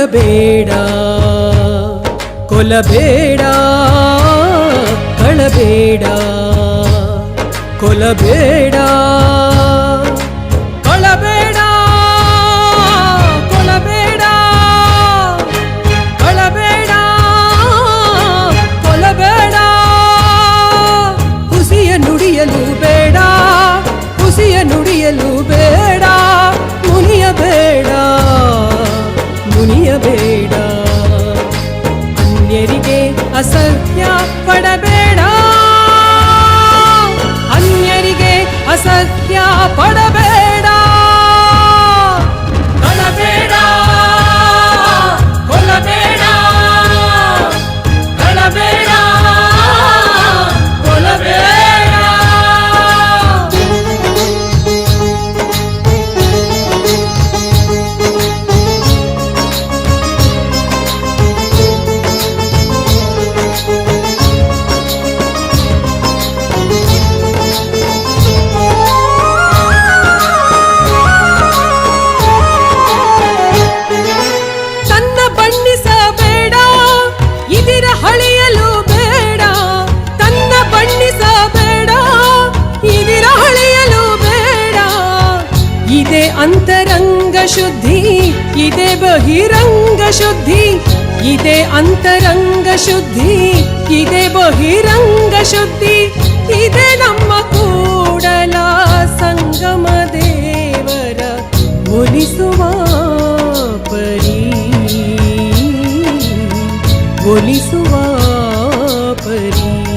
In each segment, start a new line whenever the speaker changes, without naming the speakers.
ಕಳಬೇಡ ಕೊಲಬೇಡ ಕಳಬೇಡ ಕೊಲಬೇಡ ಕಳಬೇಡ ಕೊಲಬೇಡ ಕಳಬೇಡ ಕೊಲಬೇಡ ಹುಸಿಯ ನುಡಿಯಲು ಬೇಡ ಹುಸಿಯ ನುಡಿಯಲು ಬೇಡ ಮುನಿಯಬೇಡ ಅನ್ಯರಿಗೆ ಅಸಹ್ಯ ಪಡಬೇಡ ಅಂತರಂಗ ಶುದ್ಧಿ, ಇದೆ ಬಹಿರಂಗ ಶುದ್ಧಿ, ಇದೆ ಅಂತರಂಗ ಶುದ್ಧಿ, ಇದೆ ಬಹಿರಂಗ ಶುದ್ಧಿ, ಇದೆ ನಮ್ಮ ಕೂಡಲ ಸಂಗಮ ದೇವರ ಒಲಿಸುವ ಪರಿ. ಒಲಿಸುವ ಪರಿ.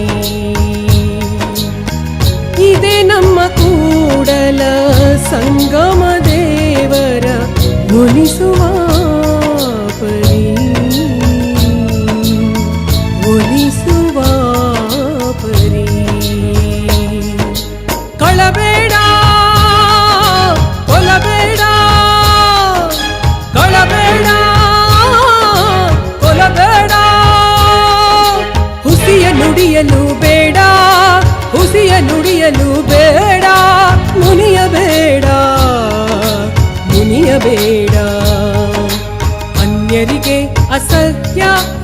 ಇದೆ ನಮ್ಮ ಕೂಡಲ ಸಂಗಮ ಒಲಿಸುವ ಪರಿ ಒಲಿಸುವ ಪರಿ ಕಳಬೇಡ ಕೊಲಬೇಡ ಕಳಬೇಡ ಕೊಲಬೇಡ ಹುಸಿಯ ನುಡಿಯಲು ಬೇಡ ಹುಸಿಯ ನುಡಿಯಲು ಬೇಡ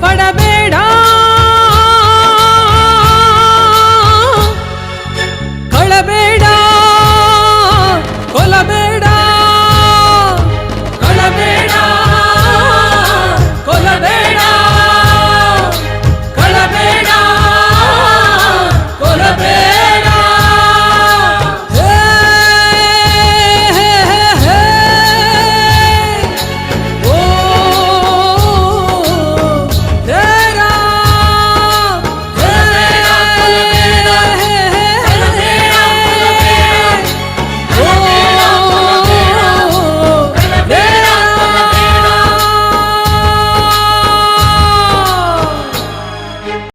படபேடா